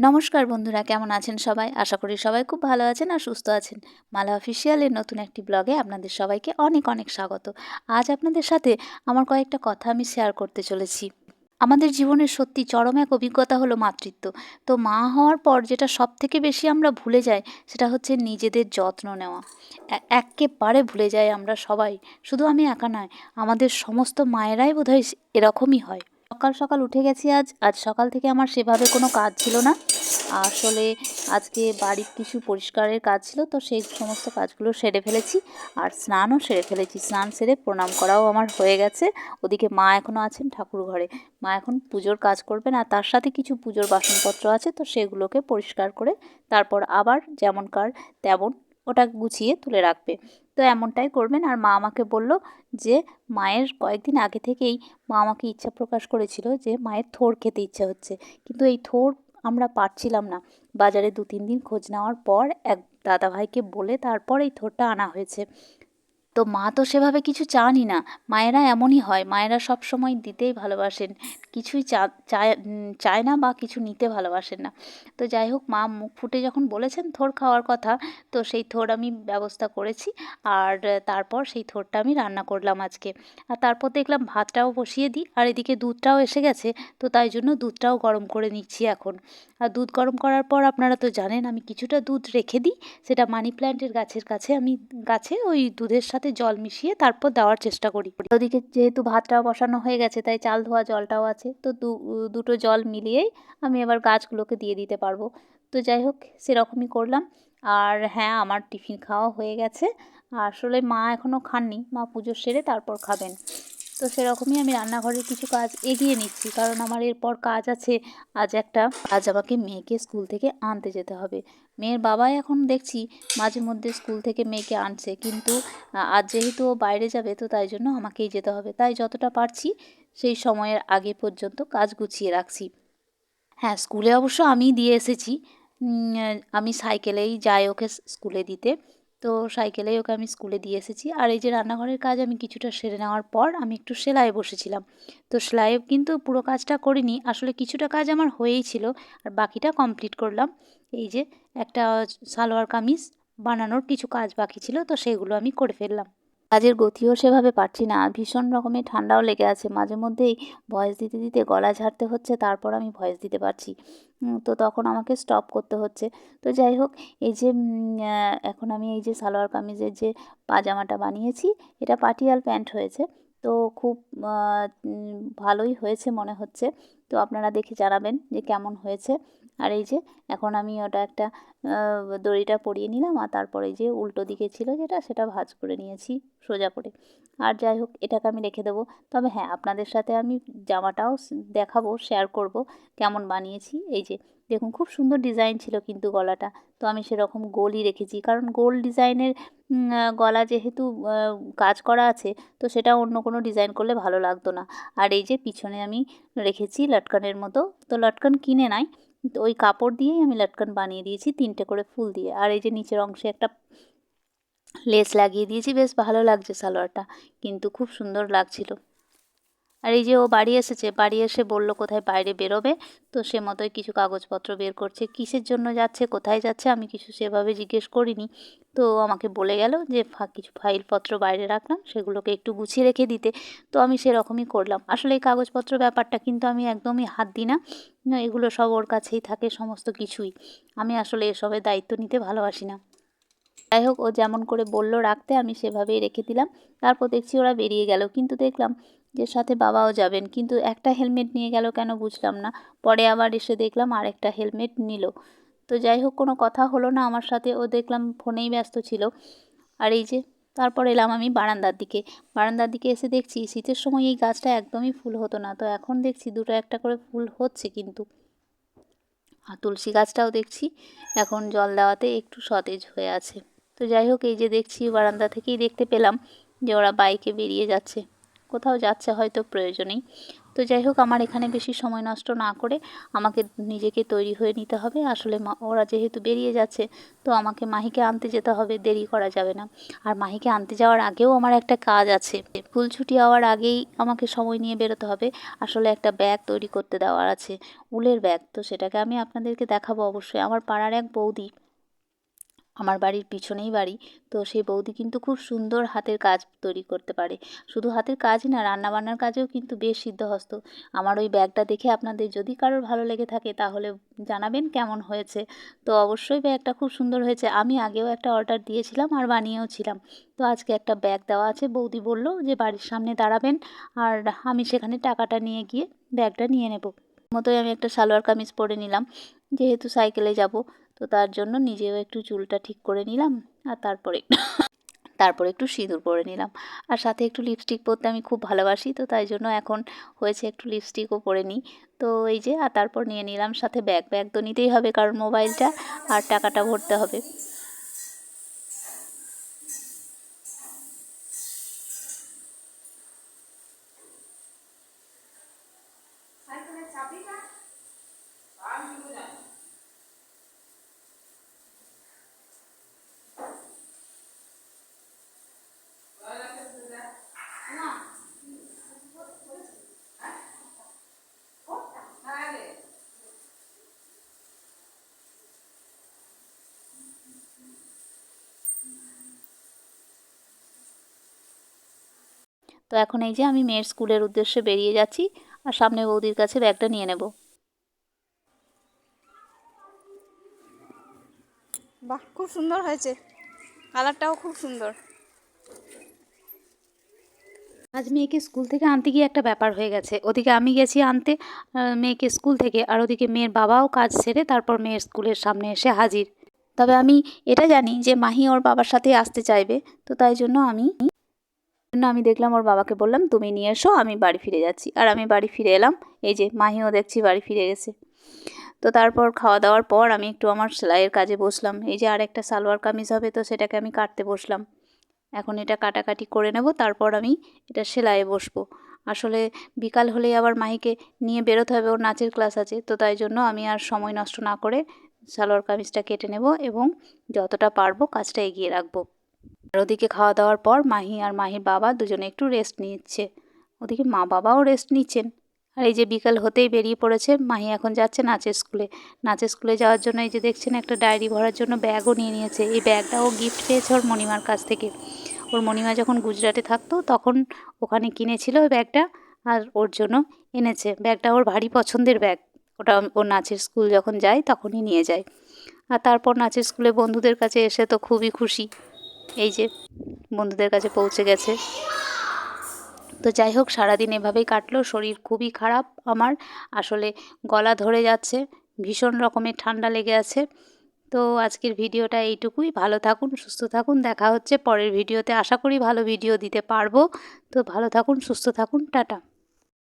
নমস্কার বন্ধুরা, কেমন আছেন সবাই? আশা করি সবাই খুব ভালো আছেন আর সুস্থ আছেন। মালা অফিসিয়ালের নতুন একটি ব্লগে আপনাদের সবাইকে অনেক অনেক স্বাগত। আজ আপনাদের সাথে আমার কয়েকটা কথা আমি শেয়ার করতে চলেছি। আমাদের জীবনের সত্যি চরম এক অভিজ্ঞতা হলো মাতৃত্ব। তো মা হওয়ার পর যেটা সব থেকে বেশি আমরা ভুলে যাই, সেটা হচ্ছে নিজেদের যত্ন নেওয়া। এ- এক্কেবারে ভুলে যাই আমরা সবাই। শুধু আমি একা নয়, আমাদের সমস্ত মায়েরাই বোধহয় এরকমই হয়। সকাল সকাল উঠে গেছি আজ। আজ সকাল থেকে আমার সেভাবে কোনো কাজ ছিল না। আসলে আজকে বাড়ির কিছু পরিষ্কারের কাজ ছিল, তো সেই সমস্ত কাজগুলো সেরে ফেলেছি আর স্নানও সেরে ফেলেছি। স্নান সেরে প্রণাম করাও আমার হয়ে গেছে। ওদিকে মা এখনও আছেন ঠাকুর ঘরে। মা এখন পুজোর কাজ করবেন আর তার সাথে কিছু পুজোর বাসনপত্র আছে, তো সেগুলোকে পরিষ্কার করে তারপর আবার যেমনকার তেমন ওটা গুছিয়ে তুলে রাখবে। তো এমনটাই করবেন। আর মা আমাকে বলল যে, মায়ের কয়েকদিন আগে থেকেই মা আমাকে ইচ্ছা প্রকাশ করেছিল যে, মায়ের থোর খেতে ইচ্ছা হচ্ছে। কিন্তু এই থোর আমরা পারছিলাম না। বাজারে দু তিন দিন খোঁজ নেওয়ার পর এক দাদাভাইকে বলে তারপর এই থোরটা আনা হয়েছে। তো মা তো সেভাবে কিছু চানই না। মায়েরা এমনই হয়, মায়েরা সব সময় দিতেই ভালোবাসেন। কিছুই চা, চায় চায় না বা কিছু নিতে ভালোবাসেন না। তো যাই হোক, মা মুখ ফুটে যখন বলেছেন থোর খাওয়ার কথা, তো সেই থোর আমি ব্যবস্থা করেছি। আর তারপর সেই থোরটা আমি রান্না করলাম আজকে। আর তারপর দেখলাম ভাতটাও বসিয়ে দিই, আর এদিকে দুধটাও এসে গেছে, তো তাই জন্য দুধটাও গরম করে নিচ্ছি এখন। আর দুধ গরম করার পর আপনারা তো জানেন আমি কিছুটা দুধ রেখে দিই, সেটা মানি প্ল্যান্টের গাছের কাছে আমি গাছে ওই দুধের সাথে জল মিশিয়ে তারপর দেওয়ার চেষ্টা করি। ওদিকে যেহেতু ভাতটাও বসানো হয়ে গেছে, তাই চাল ধোয়া জলটাও আছে, তো দুটো জল মিলিয়েই আমি এবার গাছগুলোকে দিয়ে দিতে পারব। তো যাই হোক, সেরকমই করলাম। আর হ্যাঁ আমার টিফিন খাওয়া হয়ে গেছে। আসলে মা এখনও খাননি, মা পুজো সেরে তারপর খাবেন। তো সেরকমই আমি রান্নাঘরের কিছু কাজ এগিয়ে নিচ্ছি। কারণ আমার এরপর কাজ আছে, আজ একটা আজ আমাকে মেয়েকে স্কুল থেকে আনতে যেতে হবে। মেয়ের বাবাই এখন দেখছি মাঝে মধ্যে স্কুল থেকে মেয়েকে আনছে। কিন্তু আজ যেহেতু ও বাইরে যাবে, তো তাই জন্য আমাকেই যেতে হবে। তাই যতটা পারছি সেই সময়ের আগে পর্যন্ত কাজ গুছিয়ে রাখছি। হ্যাঁ স্কুলে অবশ্য আমি দিয়ে এসেছি। আমি সাইকেলেই যাই ওকে স্কুলে দিতে। তো সাইকেলেই ওকে আমি স্কুলে দিয়ে এসেছি। আর এই যে রান্নাঘরের কাজ আমি কিছুটা সেরে নেওয়ার পর আমি একটু সেলাইয়ে বসেছিলাম। তো সেলাইয়ে কিন্তু পুরো কাজটা করিনি, আসলে কিছুটা কাজ আমার হয়েই ছিল। আর বাকিটা কমপ্লিট করলাম। এই যে একটা সালোয়ার কামিজ বানানোর কিছু কাজ বাকি ছিল, তো সেগুলো আমি করে ফেললাম। কাজের গতিও সেভাবে পারছি না। আর ভীষণ রকমের ঠান্ডাও লেগে আছে। মাঝে মধ্যেই ভয়েস দিতে দিতে গলা ঝাড়তে হচ্ছে, তারপর আমি ভয়েস দিতে পারছি। তো তখন আমাকে স্টপ করতে হচ্ছে। তো যাই হোক, এই যে এখন আমি এই যে সালোয়ার কামিজের যে পাজামাটা বানিয়েছি, এটা পাটিয়াল প্যান্ট হয়েছে। তো খুব ভালোই হয়েছে মনে হচ্ছে। তো আপনারা দেখে জানাবেন যে কেমন হয়েছে। আর এই যে এখন আমি ওটা একটা দড়িটা পরিয়ে নিলাম আর তারপরে যে উল্টো দিকে ছিল যেটা সেটা ভাজ করে নিয়েছি সোজা করে। আর যাই হোক, এটাকে আমি রেখে দেবো। তবে হ্যাঁ আপনাদের সাথে আমি জামাটাও দেখাবো শেয়ার করব কেমন বানিয়েছি। এই যে দেখুন, খুব সুন্দর ডিজাইন ছিল কিন্তু গলাটা। তো আমি সেরকম গোলই রেখেছি। কারণ গোল ডিজাইনের গলা যেহেতু কাজ করা আছে, তো সেটা অন্য কোনো ডিজাইন করলে ভালো লাগতো না। আর এই যে পিছনে আমি রেখেছি লটকানের মতো। তো লটকান কিনে নাই তো ওই কাপড় দিয়েই আমি লাটকান বানিয়ে দিয়েছি, তিনটে করে ফুল দিয়ে। আর এই যে নিচের অংশে একটা লেস লাগিয়ে দিয়েছি, বেশ ভালো লাগছে সালোয়ারটা, কিন্তু খুব সুন্দর লাগছিল। আর এই যে ও বাড়ি এসেছে বাড়ি এসে বলল কোথায় বাইরে বেরোবে তো সে মতোই কিছু কাগজপত্র বের করছে কিসের জন্য যাচ্ছে কোথায় যাচ্ছে আমি কিছু সেভাবে জিজ্ঞেস করিনি। তো আমাকে বলে গেল যে কিছু ফাইলপত্র বাইরে রাখলাম সেগুলোকে একটু গুছিয়ে রেখে দিতে। তো আমি সেরকমই করলাম। আসলে এই কাগজপত্র ব্যাপারটা কিন্তু আমি একদমই হাত দিই না, এগুলো সব ওর কাছেই থাকে সমস্ত কিছুই। আমি আসলে এসবের দায়িত্ব নিতে ভালোবাসি না। যাই হোক ও যেমন করে বলল রাখতে আমি সেভাবেই রেখে দিলাম। তারপর দেখছি ওরা বেরিয়ে গেল। কিন্তু দেখলাম যে সাথে বাবাও যাবেন। কিন্তু একটা হেলমেট নিয়ে গেল কেন বুঝলাম না। পরে আবার এসে দেখলাম আর একটা হেলমেট নিল। তো যাই হোক, কোনো কথা হলো না আমার সাথে। ও দেখলাম ফোনেই ব্যস্ত ছিল। আর এই যে, তারপর এলাম আমি বারান্দার দিকে। বারান্দার দিকে এসে দেখছি শীতের সময় এই গাছটা একদমই ফুল হতো না। তো এখন দেখছি দুটো একটা করে ফুল হচ্ছে কিন্তু। আর তুলসী গাছটাও দেখছি। এখন জল দেওয়াতে একটু সতেজ হয়ে আছে। তো যাই হোক, এই যে দেখছি বারান্দা থেকেই দেখতে পেলাম যে ওরা বাইকে বেরিয়ে যাচ্ছে। কোথাও যাচ্ছে হয়তো প্রয়োজনেই। তো যাই হোক, আমার এখানে বেশি সময় নষ্ট না করে আমাকে নিজেকে তৈরি হয়ে নিতে হবে। আসলে ওরা যেহেতু বেরিয়ে যাচ্ছে, তো আমাকে মাহিকে আনতে যেতে হবে, দেরি করা যাবে না। আর মাহিকে আনতে যাওয়ার আগেও আমার একটা কাজ আছে। স্কুল ছুটি হওয়ার আগেই আমাকে সময় নিয়ে বেরোতে হবে। আসলে একটা ব্যাগ তৈরি করতে দেওয়ার আছে, উলের ব্যাগ। তো সেটাকে আমি আপনাদেরকে দেখাবো অবশ্যই। আমার পাড়ার এক বৌদি আমার বাড়ির পিছনেই বাড়ি। তো সেই বৌদি কিন্তু খুব সুন্দর হাতের কাজ তৈরি করতে পারে। শুধু হাতের কাজই না, রান্নাবান্নার কাজেও কিন্তু বেশ সিদ্ধহস্ত। আমার ওই ব্যাগটা দেখে আপনাদের যদি কারোর ভালো লেগে থাকে তাহলে জানাবেন কেমন হয়েছে। তো অবশ্যই ব্যাগটা খুব সুন্দর হয়েছে। আমি আগেও একটা অর্ডার দিয়েছিলাম আর বানিয়েও ছিলাম তো আজকে একটা ব্যাগ দেওয়া আছে। বৌদি বলল যে বাড়ির সামনে দাঁড়াবেন আর আমি সেখানে টাকাটা নিয়ে গিয়ে ব্যাগটা নিয়ে নেব। মতোই আমি একটা সালোয়ার কামিজ পরে নিলাম। যেহেতু সাইকেলে যাব তো তার জন্য নিজেও একটু চুলটা ঠিক করে নিলাম, আর তারপরে তারপরে একটু সিঁদুর পরে নিলাম। আর সাথে একটু লিপস্টিক পরতে আমি খুব ভালোবাসি, তো তাই জন্য এখন হয়েছে একটু লিপস্টিকও পরে নিই। তো এই যে, আর তারপর নিয়ে নিলাম, সাথে ব্যাগ ব্যাগ তো নিতেই হবে কারণ মোবাইলটা, আর টাকাটা ভরতে হবে। তো এখন এই যে আমি মেয়ের স্কুলের উদ্দেশ্যে বেরিয়ে যাচ্ছি আর সামনে বৌদির কাছে ব্যাগটা নিয়ে নেব। বাহ খুব সুন্দর হয়েছে। কালারটাও খুব সুন্দর। আজ মেয়েকে স্কুল থেকে আনতে গিয়ে একটা ব্যাপার হয়ে গেছে। ওদিকে আমি গেছি আনতে মেয়েকে স্কুল থেকে আর ওদিকে মেয়ের বাবাও কাজ সেরে তারপর মেয়ের স্কুলের সামনে এসে হাজির। তবে আমি এটা জানি যে মাহি ওর বাবার সাথে আসতে চাইবে তো তাই জন্য আমি জন্য আমি দেখলাম ওর বাবাকে বললাম, তুমি নিয়ে এসো, আমি বাড়ি ফিরে যাচ্ছি। আর আমি বাড়ি ফিরে এলাম, এই যে মাহিও দেখছি বাড়ি ফিরে গেছে। তো তারপর খাওয়া দাওয়ার পর আমি একটু আমার সেলাইয়ের কাজে বসলাম। এই যে আর একটা সালোয়ার কামিজ হবে, তো সেটাকে আমি কাটতে বসলাম। এখন এটা কাটাকাটি করে নেব, তারপর আমি এটা সেলাইয়ে বসবো। আসলে বিকাল হলেই আবার মাহিকে নিয়ে বেরোতে হবে, ওর নাচের ক্লাস আছে, তো তাই জন্য আমি আর সময় নষ্ট না করে সালোয়ার কামিজটা কেটে নেব এবং যতটা পারব কাজটা এগিয়ে রাখব। আর ওদিকে খাওয়া দাওয়ার পর মাহি আর মাহির বাবা দুজনে একটু রেস্ট নিচ্ছে। ওদিকে মা বাবাও রেস্ট নিচ্ছেন। আর এই যে বিকাল হতেই বেরিয়ে পড়েছে, মাহি এখন যাচ্ছে নাচের স্কুলে নাচের স্কুলে যাওয়ার জন্য এই যে দেখছেন একটা ডায়েরি ভরার জন্য ব্যাগও নিয়ে নিয়েছে। এই ব্যাগটা ও গিফট পেয়েছে ওর মণিমার কাছ থেকে। ওর মণিমা যখন গুজরাটে থাকতো তখন ওখানে কিনেছিল ওই ব্যাগটা আর ওর জন্য এনেছে। ব্যাগটা ওর ভারী পছন্দের ব্যাগ ওটা ওর নাচের স্কুল যখন যায় তখনই নিয়ে যায়। আর তারপর নাচের স্কুলে বন্ধুদের কাছে এসে তো খুবই খুশি। এই যে বন্ধুদের কাছে পৌঁছে গেছে। তো যাই হোক, সারাদিন এভাবেই কাটলো। শরীর খুবই খারাপ আমার। আসলে গলা ধরে যাচ্ছে, ভীষণ রকমের ঠান্ডা লেগে আছে। তো আজকের ভিডিওটা এইটুকুই। ভালো থাকুন, সুস্থ থাকুন। দেখা হচ্ছে পরের ভিডিওতে। আশা করি ভালো ভিডিও দিতে পারব। তো ভালো থাকুন, সুস্থ থাকুন। টাটা।